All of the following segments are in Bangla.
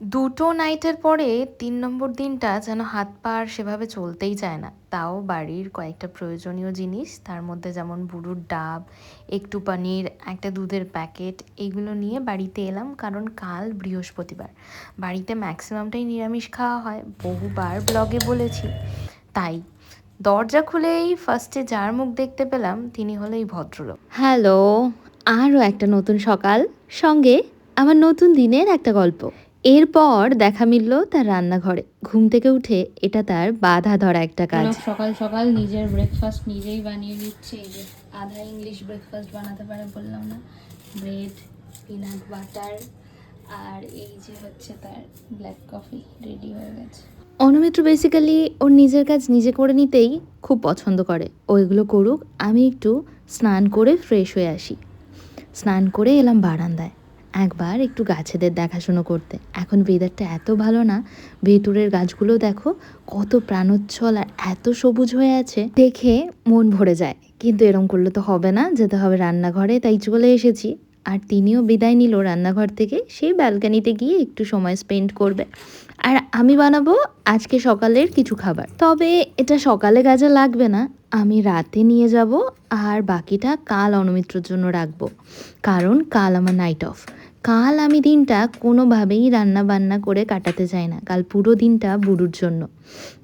দুটো নাইটের পরে তিন নম্বর দিনটা যেন হাত পা আর সেভাবে চলতেই চায় না। তাও বাড়ির কয়েকটা প্রয়োজনীয় জিনিস, তার মধ্যে যেমন বুড়োর ডাব, একটু পনির, একটা দুধের প্যাকেট, এগুলো নিয়ে বাড়িতে এলাম কারণ কাল বৃহস্পতিবার। বাড়িতে ম্যাক্সিমামটাই নিরামিষ খাওয়া হয়, বহুবার ব্লগে বলেছি। তাই দরজা খুলেই ফার্স্টে যার মুখ দেখতে পেলাম, তিনি হলো এই ভদ্রলোক। হ্যালো, আরও একটা নতুন সকাল। সঙ্গে আমার নতুন দিনের একটা গল্প। এরপর দেখা মিলল তার রান্নাঘরে। ঘুম থেকে উঠে এটা তার বাধা ধরা একটা কাজ। সকাল সকাল নিজের ব্রেকফাস্ট নিজেই বানিয়ে নিচ্ছে। এই যে আধা ইংলিশ ব্রেকফাস্ট বানাতে পারে বললাম না। ব্রেড পিনাট বাটার আর এই যে হচ্ছে তার ব্ল্যাক কফি রেডি হয়ে গেছে। অনুমিত্র বেসিক্যালি ওর নিজের কাজ নিজে করে নিতেই খুব পছন্দ করে। ও এগুলো করুক আমি একটু স্নান করে ফ্রেশ হয়ে আসি। স্নান করে এলাম বারান্দায়। একবার একটু গাছেদের দেখাশুনো করতে। এখন ওয়েদারটা এত ভালো না, ভেতরের গাছগুলো দেখো কত প্রাণোচ্ছল আর এত সবুজ হয়ে আছে। দেখে মন ভরে যায়, কিন্তু এরম করলে তো হবে না, যেতে হবে রান্নাঘরে, তাই চলে এসেছি। আর তিনিও বিদায় নিল রান্নাঘর থেকে, সেই ব্যালকানিতে গিয়ে একটু সময় স্পেন্ড করবে। আর আমি বানাবো আজকে সকালের কিছু খাবার। তবে এটা সকালে কাজে লাগবে না, আমি রাতে নিয়ে যাব, আর বাকিটা কাল অনুমিত্রর জন্য রাখব। কারণ কাল আমার নাইট অফ কাল আমি দিনটা কোনোভাবেই রান্না বান্না করে কাটাতে চাই না। কাল পুরো দিনটা বুড়ুর জন্য।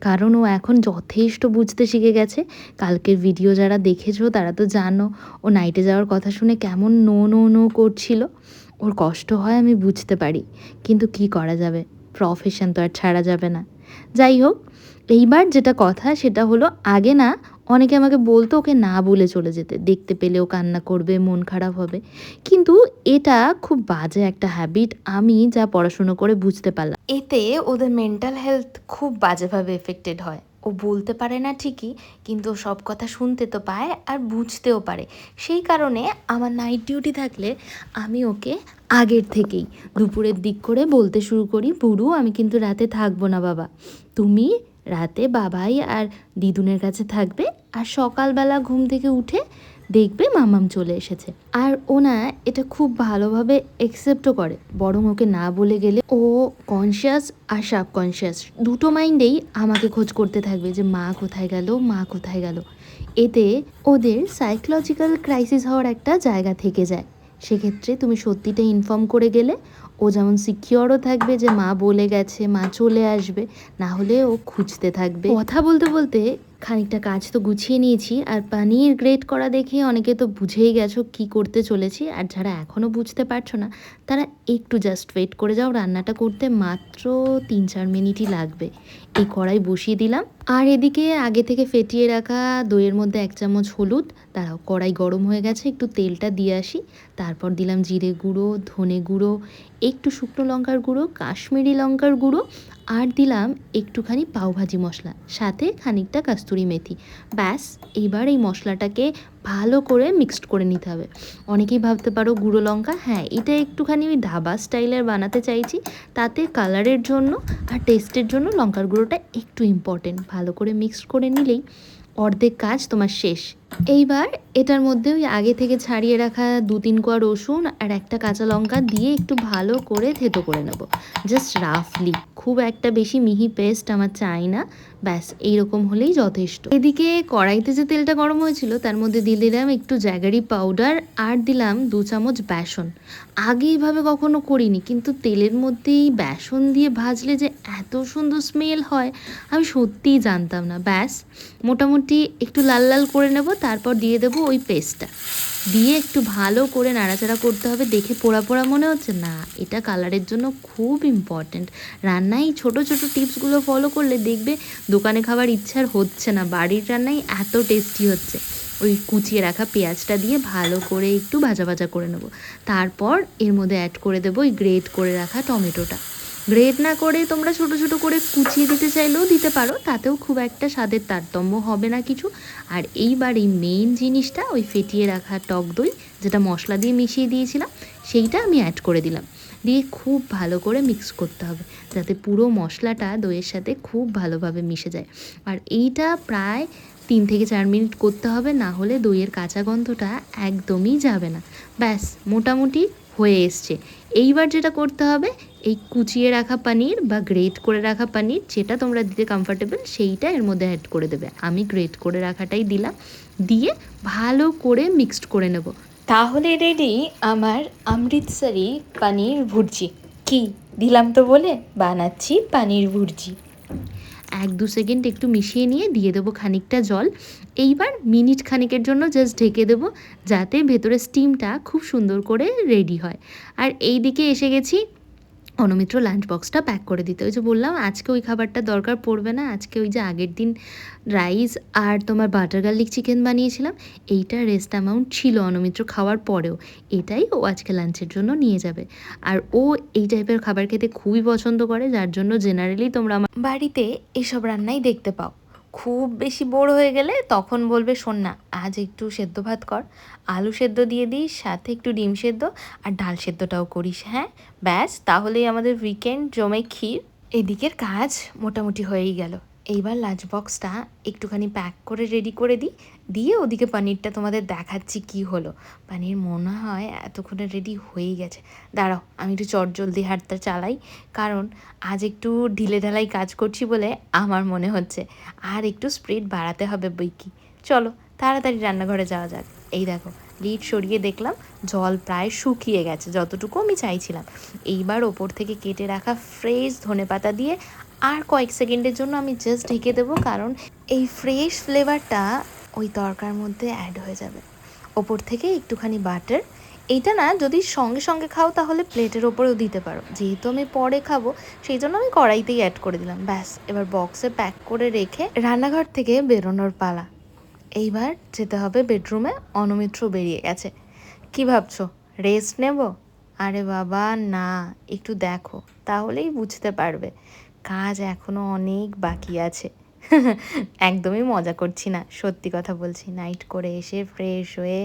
কারণ ও এখন যথেষ্ট বুঝতে শিখে গেছে। কালকের ভিডিও যারা দেখেছ, তারা তো জানো, ও নাইটে যাওয়ার কথা শুনে কেমন নো নো নো করছিল। ওর কষ্ট হয় আমি বুঝতে পারি। কিন্তু কি করা যাবে? প্রফেশন তো আর ছাড়া যাবে না। যাই হোক, এইবার যেটা কথা সেটা হলো, আগে না অনেকে আমাকে বলতো ওকে না বলে চলে যেতে, দেখতে পেলেও কান্না করবে, মন খারাপ হবে। কিন্তু এটা খুব বাজে একটা হ্যাবিট আমি যা পড়াশুনো করে বুঝতে পারলাম। এতে ওদের মেন্টাল হেলথ খুব বাজেভাবে এফেক্টেড হয়। ও বলতে পারে না ঠিকই, কিন্তু সব কথা শুনতে তো পায় আর বুঝতেও পারে। সেই কারণে আমার নাইট ডিউটি থাকলে আমি ওকে আগের থেকেই দুপুরের দিক করে বলতে শুরু করি, বুড়ু, আমি কিন্তু রাতে থাকব না বাবা। তুমি রাতে বাবাই আর দিদুনের কাছে থাকবে আর সকালবেলা ঘুম থেকে উঠে দেখবে মামাম চলে এসেছে। আর ওনা এটা খুব ভালোভাবে একসেপ্টও করে, বরং ওকে না বলে গেলে ও কনসিয়াস আর সাবকনসিয়াস দুটো মাইন্ডেই আমাকে খোঁজ করতে থাকবে যে মা কোথায় গেল, মা কোথায় গেল। এতে ওদের সাইকোলজিক্যাল ক্রাইসিস হওয়ার একটা জায়গা থেকে যায়। সেক্ষেত্রে তুমি সত্যিটা ইনফর্ম করে গেলে ও যেমন সিকিওরও থাকবে যে মা বলে গেছে, মা চলে আসবে, না হলে ও খুঁজতে থাকবে। কথা বলতে বলতে খানিকটা কাজ তো গুছিয়ে নিয়েছি। আর পানির গ্রেট করা দেখে অনেকে তো বুঝেই গেছো কি করতে চলেছি। আর যারা এখনও বুঝতে পারছ না, তারা একটু জাস্ট ওয়েট করে যাও। রান্নাটা করতে মাত্র তিন চার মিনিটই লাগবে। এই কড়াই বসিয়ে দিলাম। আর এদিকে আগে থেকে ফেটিয়ে রাখা দইয়ের মধ্যে এক চামচ হলুদ, তারাও কড়াই গরম হয়ে গেছে, একটু তেলটা দিয়ে আসি। তারপর দিলাম জিরে গুঁড়ো, ধনে গুঁড়ো, একটু শুকনো লঙ্কার গুঁড়ো, কাশ্মীরি লঙ্কার গুঁড়ো, আর দিলাম একটুখানি পাওভাজি মশলা, সাথে খানিকটা কাস্তুরি মেথি। ব্যাস এইবার এই মশলাটাকে ভালো করে মিক্সড করে নিতে হবে। অনেকেই ভাবতে পারো গুঁড়ো লঙ্কা হ্যাঁ এটা একটুখানি ওই ধাবা স্টাইলের বানাতে চাইছি। তাতে কালারের জন্য আর টেস্টের জন্য লঙ্কার গুঁড়োটা একটু ইম্পর্টেন্ট ভালো করে মিক্সড করে নিলেই অর্ধেক কাজ তোমার শেষ। এইবার এটার মধ্যে ওই আগে থেকে ছাড়িয়ে রাখা দু তিন কোয়া রসুন আর একটা কাঁচা লঙ্কা দিয়ে একটু ভালো করে থেতো করে নেব। জাস্ট রাফলি খুব একটা বেশি মিহি পেস্ট আমার চাই না। ব্যাস, এইরকম হলেই যথেষ্ট। এদিকে কড়াইতে যে তেলটা গরম হয়েছিল, তার মধ্যে দিয়ে দিলাম একটু জ্যাগারি পাউডার আর দিলাম দু চামচ বেসন। আগে এইভাবে কখনো করিনি, কিন্তু তেলের মধ্যেই বেসন দিয়ে ভাজলে যে এত সুন্দর স্মেল হয়, আমি সত্যিই জানতাম না। ব্যাস, মোটামুটি একটু লাল লাল করে নেব তারপর দিয়ে দেবো ওই পেস্টটা। দিয়ে একটু ভালো করে নাড়াচাড়া করতে হবে, দেখে পোড়া পোড়া মনে হচ্ছে? না, এটা কালারের জন্য খুব ইম্পর্ট্যান্ট রান্নায় ছোট ছোট টিপসগুলো ফলো করলে দেখবে দোকানে খাবার ইচ্ছার হচ্ছে না, বাড়ির রান্নাই এত টেস্টি হচ্ছে। ওই কুচিয়ে রাখা পেঁয়াজটা দিয়ে ভালো করে একটু ভাজা ভাজা করে নেব। তারপর এর মধ্যে অ্যাড করে দেবো ওই গ্রেট করে রাখা টমেটোটা। গ্রেট না করে তোমরা ছোট ছোট করে কুচিয়ে দিতে চাইলেও দিতে পারো, তাতেও খুব একটা স্বাদের তারতম্য হবে না কিছু। আর এইবার এই মেইন জিনিসটা, ওই ফেটিয়ে রাখা টক দই, যেটা মশলা দিয়ে মিশিয়ে দিয়েছিলাম, সেইটা আমি অ্যাড করে দিলাম। দিয়ে খুব ভালো করে মিক্স করতে হবে, যাতে পুরো মশলাটা দইয়ের সাথে খুব ভালোভাবে মিশে যায়। আর এইটা প্রায় তিন থেকে চার মিনিট করতে হবে, না হলে দইয়ের কাঁচা গন্ধটা একদমই যাবে না। ব্যাস, মোটামুটি হয়ে এসছে। এইবার যেটা করতে হবে, এই কুচিয়ে রাখা পানির বা গ্রেট করে রাখা পানির, যেটা তোমরা দিতে কমফর্টেবল সেইটা এর মধ্যে অ্যাড করে দেবে। আমি গ্রেট করে রাখাটাই দিলাম। দিয়ে ভালো করে মিক্সড করে নেব। তাহলে রেডি আমার অমৃতসরি পানির ভুর্জি। কি? দিলাম তো বলে? বানাচ্ছি পানির ভুর্জি। এক দু সেকেন্ড একটু মিশিয়ে নিয়ে দিয়ে দেবো খানিকটা জল। এইবার মিনিট খানিকের জন্য জাস্ট ঢেকে দেবো যাতে ভেতরে স্টিমটা খুব সুন্দর করে রেডি হয়। আর এই দিকে এসে গেছি অনুমিত্র লাঞ্চ বক্সটা প্যাক করে দিতে। ওই যে বললাম, আজকে ওই খাবারটা দরকার পড়বে না, আজকে ওই যে আগের দিন রাইস আর তোমার বাটার গার্লিক চিকেন বানিয়েছিলাম, এইটা রেস্ট অ্যামাউন্ট ছিল অনুমিত্র খাওয়ার পরেও। এটাই ও আজকে লাঞ্চের জন্য নিয়ে যাবে। আর ও এই টাইপের খাবার খেতে খুবই পছন্দ করে, যার জন্য জেনারেলি তোমরা আমার বাড়িতে এসব রান্নাই দেখতে পাও। খুব বেশি বোর হয়ে গেলে তখন বলবে, শোন না, আজ একটু সেদ্ধ ভাত কর, আলু সেদ্ধ দিয়ে দিস, সাথে একটু ডিম সেদ্ধ আর ডাল সেদ্ধটাও করিস হ্যাঁ? ব্যাস, তাহলেই আমাদের উইকেন্ড জমে ক্ষীর। এদিকের কাজ মোটামুটি হয়েই গেল। এইবার লাঞ্চ বক্সটা একটুখানি প্যাক করে রেডি করে দিই। দিয়ে ওদিকে পানিরটা তোমাদের দেখাচ্ছি কি হলো। পানির মনে হয় এতক্ষণে রেডি হয়েই গেছে। দাঁড়াও, আমি একটু চট জলদি হাঁটতে চালাই, কারণ আজ একটু ঢিলে ঢালাই কাজ করছি বলে আমার মনে হচ্ছে। আর একটু স্পিড বাড়াতে হবে বই কি চলো, তাড়াতাড়ি রান্নাঘরে যাওয়া যাক। এই দেখো লিড সরিয়ে দেখলাম, জল প্রায় শুকিয়ে গেছে, যতটুকু আমি চাইছিলাম। এইবার ওপর থেকে কেটে রাখা ফ্রেশ ধনেপাতা দিয়ে আর কয়েক সেকেন্ডের জন্য আমি জাস্ট ঢেকে দেবো, কারণ এই ফ্রেশ ফ্লেভারটা ওই তরকার মধ্যে অ্যাড হয়ে যাবে। ওপর থেকে একটুখানি বাটার এইটা না, যদি সঙ্গে সঙ্গে খাও তাহলে প্লেটের ওপরেও দিতে পারো। যেহেতু আমি পরে খাব, সেই জন্য আমি কড়াইতেই অ্যাড করে দিলাম। ব্যাস, এবার বক্সে প্যাক করে রেখে রান্নাঘর থেকে বেরোনোর পালা। এইবার যেতে হবে বেডরুমে অনমিত্র বেরিয়ে গেছে। কি ভাবছ? রেস্ট নেব? আরে বাবা, না, একটু দেখো, তাহলেই বুঝতে পারবে। কাজ এখনও অনেক বাকি আছে। একদমই মজা করছি না, সত্যি কথা বলছি। নাইট করে এসে ফ্রেশ হয়ে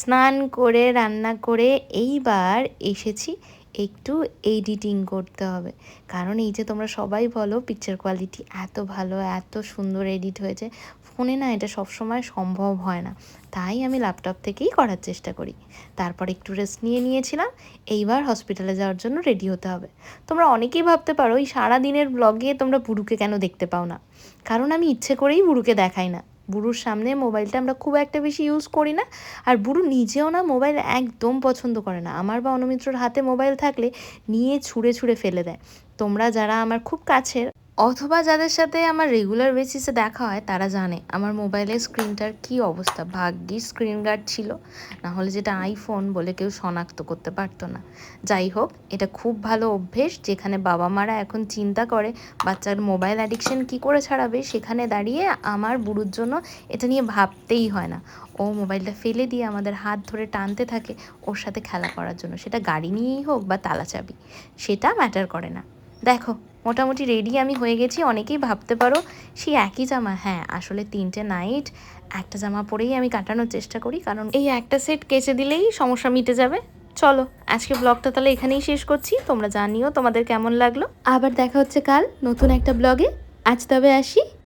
স্নান করে, রান্না করে এইবার এসেছি একটু এডিটিং করতে হবে। কারণ এই যে তোমরা সবাই বলো পিকচার কোয়ালিটি এত ভালো, এত সুন্দর এডিট হয়েছে ফোনে না এটা সবসময় সম্ভব হয় না। তাই আমি ল্যাপটপ থেকেই করার চেষ্টা করি। তারপর একটু রেস্ট নিয়ে নিয়েছিলাম, এইবার হসপিটালে যাওয়ার জন্য রেডি হতে হবে। তোমরা অনেকেই ভাবতে পারো, এই সারা দিনের ব্লগে তোমরা বুড়ুকে কেন দেখতে পাও না? কারণ আমি ইচ্ছে করেই বুড়ুকে দেখাই না। বুড়ুর সামনে মোবাইলটা আমরা খুব একটা বেশি ইউজ করি না। আর বুড়ু নিজেও না মোবাইল একদম পছন্দ করে না। আমার বা অনুমিত্রর হাতে মোবাইল থাকলে নিয়ে ছুঁড়ে ছুঁড়ে ফেলে দেয়। তোমরা যারা আমার খুব কাছের অথবা যাদের সাথে আমার রেগুলার বেসিসে দেখা হয়, তারা জানে আমার মোবাইলের স্ক্রিনটার কি অবস্থা। ভাগ্যিস স্ক্রিন গার্ড ছিল, না হলে যেটা আইফোন বলে কেউ শনাক্ত করতে পারতো না। যাই হোক, এটা খুব ভালো অভ্যেস, যেখানে বাবা মারা এখন চিন্তা করে, বাচ্চার মোবাইল অ্যাডিকশন কি করে ছাড়াবে? সেখানে দাঁড়িয়ে আমার বুড়োর জন্য এটা নিয়ে ভাবতেই হয় না। ও মোবাইলটা ফেলে দিয়ে আমাদের হাত ধরে টানতে থাকে, ওর সাথে খেলা করার জন্য। সেটা গাড়ি নিয়েই হোক বা তালা চাবি সেটা ম্যাটার করে না। দেখো মোটামুটি রেডি আমি হয়ে গেছি, অনেকেই ভাবতে পারো সেই একই জামা? হ্যাঁ আসলে তিনটে নাইট একটা জামা পরেই আমি কাটানোর চেষ্টা করি, কারণ এই একটা সেট কেচে দিলেই সমস্যা মিটে যাবে। চলো, আজকে ব্লগটা তাহলে এখানেই শেষ করছি, তোমরা জানিও তোমাদের কেমন লাগল। আবার দেখা হচ্ছে কাল নতুন একটা ব্লগে আজ তবে আসি।